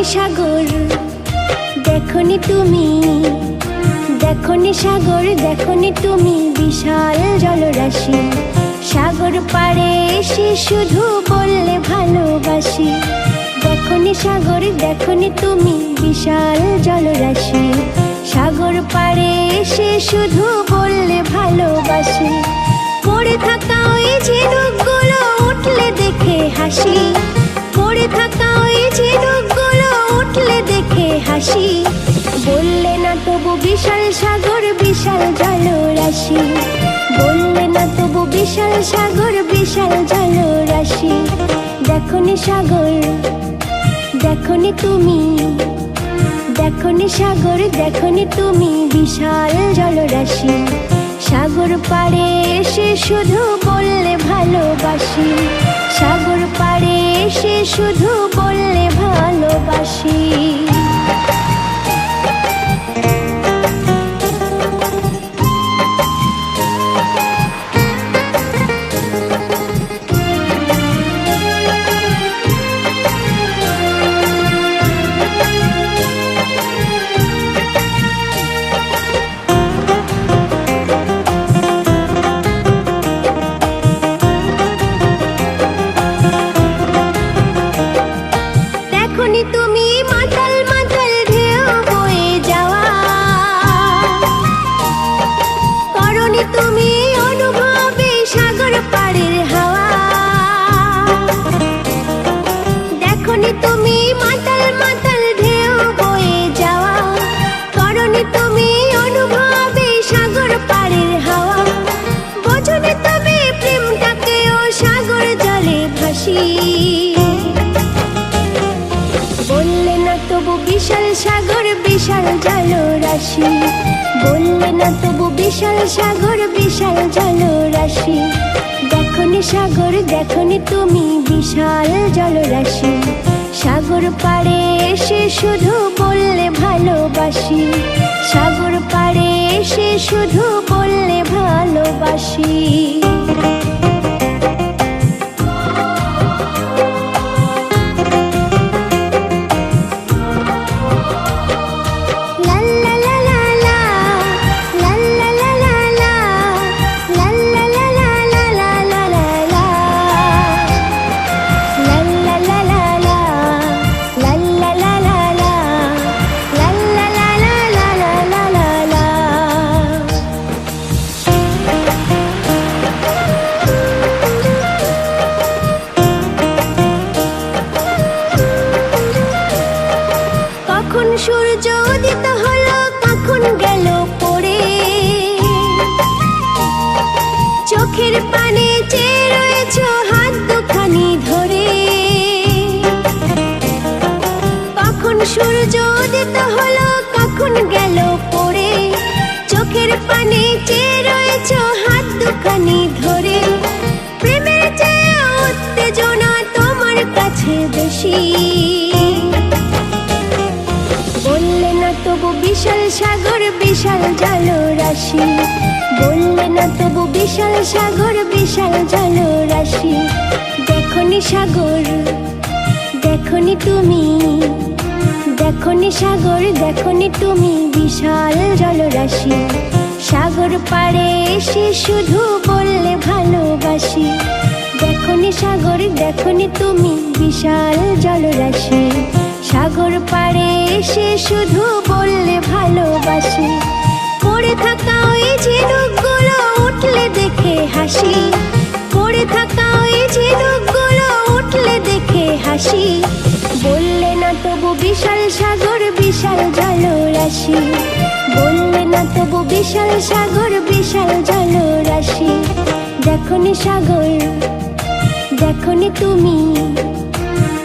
দেখনি সাগর, দেখনি তুমি, দেখনি সাগর, দেখনি তুমি বিশাল জলরাশি। সাগর পাড়ে এসে শুধু বললে ভালোবাসি। দেখনি সাগর, দেখনি তুমি বিশাল জলরাশি। সাগর পাড়ে এসে শুধু বললে ভালোবাসি। পড়ে থাকা ওই ঝিনুকগুলো উঠলে দেখে হাসি। পড়ে থাকা দেখে হাসি বললে না তবু বিশাল সাগর, বিশাল জলরাশি বললে না তবু বিশাল সাগর, বিশাল জলরাশি দেখনি সাগর দেখনি তুমি। দেখনি সাগর দেখনি তুমি, বিশাল জলরাশি সাগর পাড়ে এসে শুধু বললে ভালোবাসি। সাগর পাড়ে এসে শুধু বললে ভালোবাসি বিশাল সাগর, বিশাল জলরাশি। বললে না তবু বিশাল সাগর, বিশাল জলরাশি। দেখনি সাগর, দেখনি তুমি বিশাল জলরাশি। সাগর পাড়ে এসে শুধু বললে ভালোবাসি। ধরে। উত্তেজনা তোমার কাছে বেশি। বললে না বিশাল সাগর, বিশাল জলরাশি। বললে না তবু বিশাল সাগর, বিশাল জলরাশি। দেখনি সাগর, দেখনি তুমি। দেখনি সাগর, দেখনি তুমি বিশাল জলরাশি। এসে শুধু বললে ভালোবাসি। দেখনি সাগর দেখনি তুমি বিশাল জলরাশি। সাগর পাড়ে এসে শুধু বললে ভালোবাসি। পড়ে থাকা ওই ঝিনুকগুলো উঠলে দেখে হাসি। পড়ে থাকা ওই ঝিনুকগুলো উঠলে দেখে হাসি। তবু বিশাল সাগর, বিশাল জলরাশি। বললে না তবু বিশাল সাগর, বিশাল জলরাশি। দেখনি সাগর, দেখনি তুমি।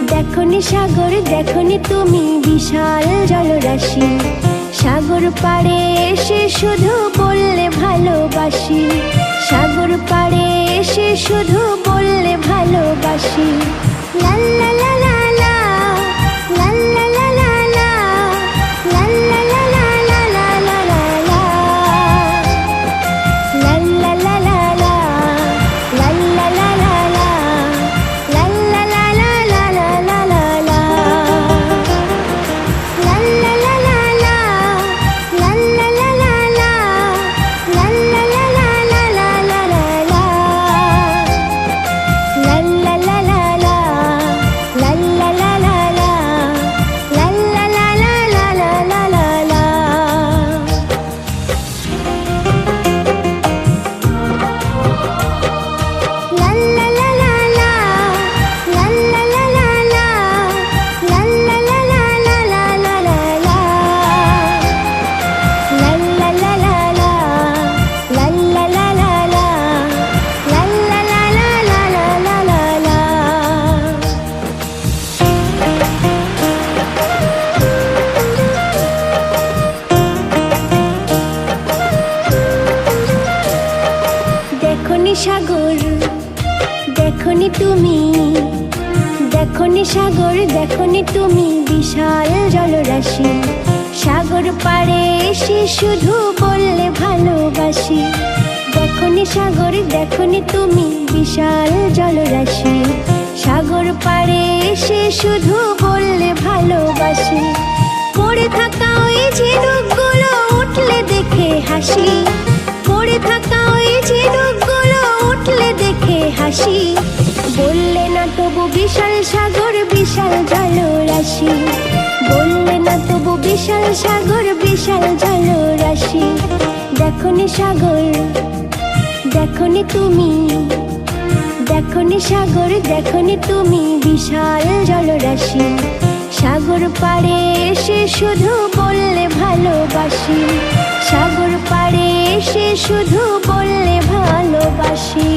দেখনি সাগর, দেখনি তুমি বিশাল জলরাশি। সাগর পাড়ে এসে শুধু বললে ভালোবাসি। সাগর, দেখনি তুমি, দেখনি সাগর, দেখনি তুমি বিশাল জলরাশি। সাগর পাড়ে এসে শুধু বললে ভালোবাসি। দেখনি সাগর, দেখনি তুমি বিশাল জলরাশি। সাগর পাড়ে এসে শুধু বললে ভালোবাসি। পড়ে থাকা ওই ঝিনুকগুলো উঠলে দেখে হাসি। পড়ে থাকা ওই উঠলে দেখে হাসি। বললে না তবু বিশাল সাগর, বিশাল জলরাশি। বললে না তবু বিশাল সাগর, বিশাল জলরাশি। দেখনি সাগর, দেখনি তুমি। দেখনি সাগর, দেখনি তুমি বিশাল জলরাশি। সাগর পাড়ে এসে শুধু বললে ভালোবাসি। সাগর পাড়ে এসে শুধু বললে ভালোবাসি।